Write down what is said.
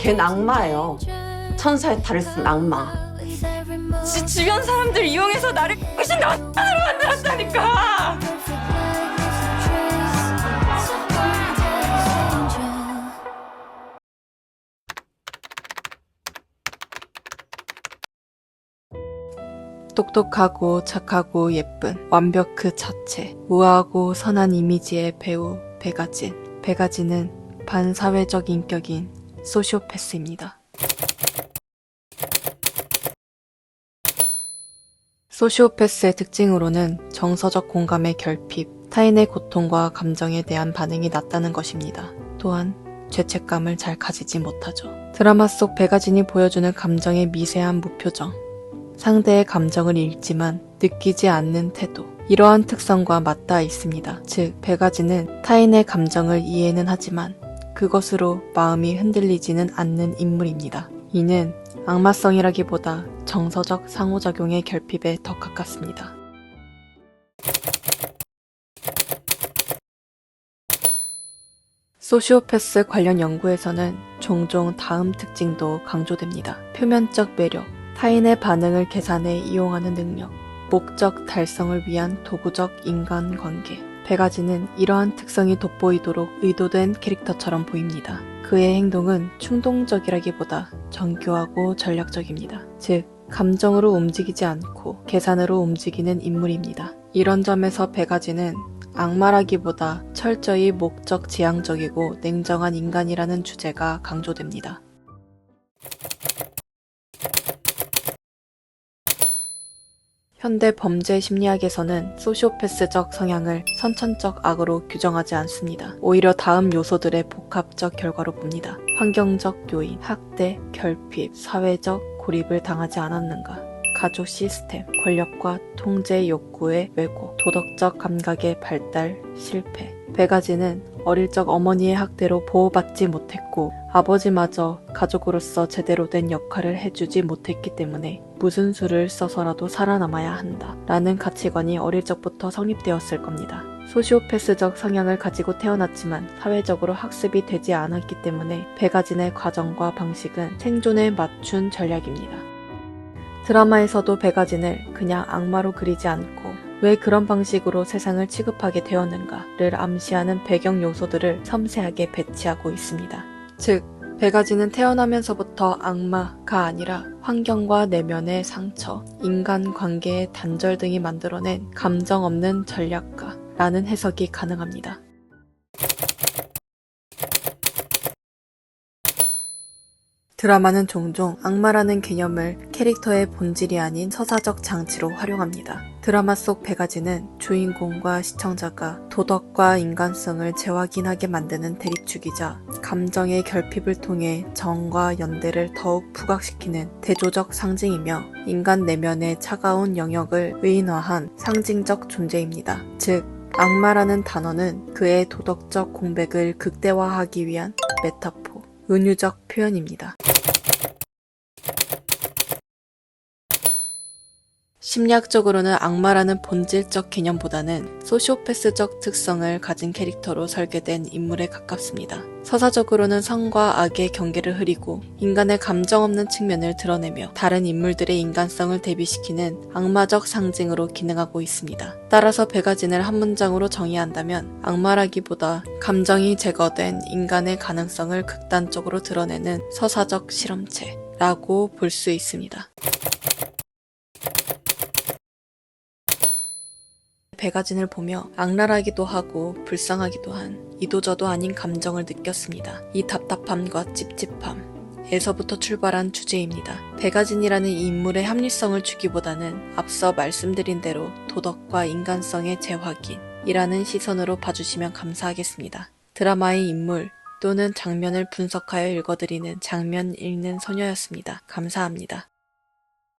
걘 악마예요. 천사의 탈을 쓴 악마. 지, 주변 사람들 이용해서 나를 훨씬 나으로 만들었다니까. 똑똑하고 착하고 예쁜 완벽 그 자체 우아하고 선한 이미지의 배우 배가진 배가진은 반사회적 인격인 소시오패스입니다. 소시오패스의 특징으로는 정서적 공감의 결핍, 타인의 고통과 감정에 대한 반응이 낮다는 것입니다. 또한 죄책감을 잘 가지지 못하죠. 드라마 속 배가진이 보여주는 감정의 미세한 무표정, 상대의 감정을 읽지만 느끼지 않는 태도. 이러한 특성과 맞닿아 있습니다. 즉, 배가지는 타인의 감정을 이해는 하지만 그것으로 마음이 흔들리지는 않는 인물입니다. 이는 악마성이라기보다 정서적 상호작용의 결핍에 더 가깝습니다. 소시오패스 관련 연구에서는 종종 다음 특징도 강조됩니다. 표면적 매력, 타인의 반응을 계산해 이용하는 능력, 목적 달성을 위한 도구적 인간관계. 배가지는 이러한 특성이 돋보이도록 의도된 캐릭터처럼 보입니다. 그의 행동은 충동적이라기보다 정교하고 전략적입니다. 즉, 감정으로 움직이지 않고 계산으로 움직이는 인물입니다. 이런 점에서 배가지는 악마라기보다 철저히 목적 지향적이고 냉정한 인간이라는 주제가 강조됩니다. 현대 범죄 심리학에서는 소시오패스적 성향을 선천적 악으로 규정하지 않습니다. 오히려 다음 요소들의 복합적 결과로 봅니다. 환경적 요인, 학대, 결핍, 사회적 고립을 당하지 않았는가, 가족 시스템, 권력과 통제 욕구의 왜곡, 도덕적 감각의 발달, 실패. 배가지는 어릴 적 어머니의 학대로 보호받지 못했고 아버지마저 가족으로서 제대로 된 역할을 해주지 못했기 때문에 무슨 수를 써서라도 살아남아야 한다. 라는 가치관이 어릴 적부터 성립되었을 겁니다. 소시오패스적 성향을 가지고 태어났지만 사회적으로 학습이 되지 않았기 때문에 배가진의 과정과 방식은 생존에 맞춘 전략입니다. 드라마에서도 배가진을 그냥 악마로 그리지 않고 왜 그런 방식으로 세상을 취급하게 되었는가를 암시하는 배경 요소들을 섬세하게 배치하고 있습니다. 즉, 배가지는 태어나면서부터 악마가 아니라 환경과 내면의 상처, 인간 관계의 단절 등이 만들어낸 감정 없는 전략가라는 해석이 가능합니다. 드라마는 종종 악마라는 개념을 캐릭터의 본질이 아닌 서사적 장치로 활용합니다. 드라마 속 배가지는 주인공과 시청자가 도덕과 인간성을 재확인하게 만드는 대립축이자 감정의 결핍을 통해 정과 연대를 더욱 부각시키는 대조적 상징이며 인간 내면의 차가운 영역을 의인화한 상징적 존재입니다. 즉, 악마라는 단어는 그의 도덕적 공백을 극대화하기 위한 메타포, 은유적 표현입니다. 심리학적으로는 악마라는 본질적 개념보다는 소시오패스적 특성을 가진 캐릭터로 설계된 인물에 가깝습니다. 서사적으로는 선과 악의 경계를 흐리고 인간의 감정 없는 측면을 드러내며 다른 인물들의 인간성을 대비시키는 악마적 상징으로 기능하고 있습니다. 따라서 배가진을 한 문장으로 정의한다면 악마라기보다 감정이 제거된 인간의 가능성을 극단적으로 드러내는 서사적 실험체라고 볼 수 있습니다. 배가진을 보며 악랄하기도 하고 불쌍하기도 한 이도저도 아닌 감정을 느꼈습니다. 이 답답함과 찝찝함. 에서부터 출발한 주제입니다. 배가진이라는 이 인물의 합리성을 주기보다는 앞서 말씀드린 대로 도덕과 인간성의 재확인이라는 시선으로 봐주시면 감사하겠습니다. 드라마의 인물 또는 장면을 분석하여 읽어드리는 장면 읽는 소녀였습니다. 감사합니다.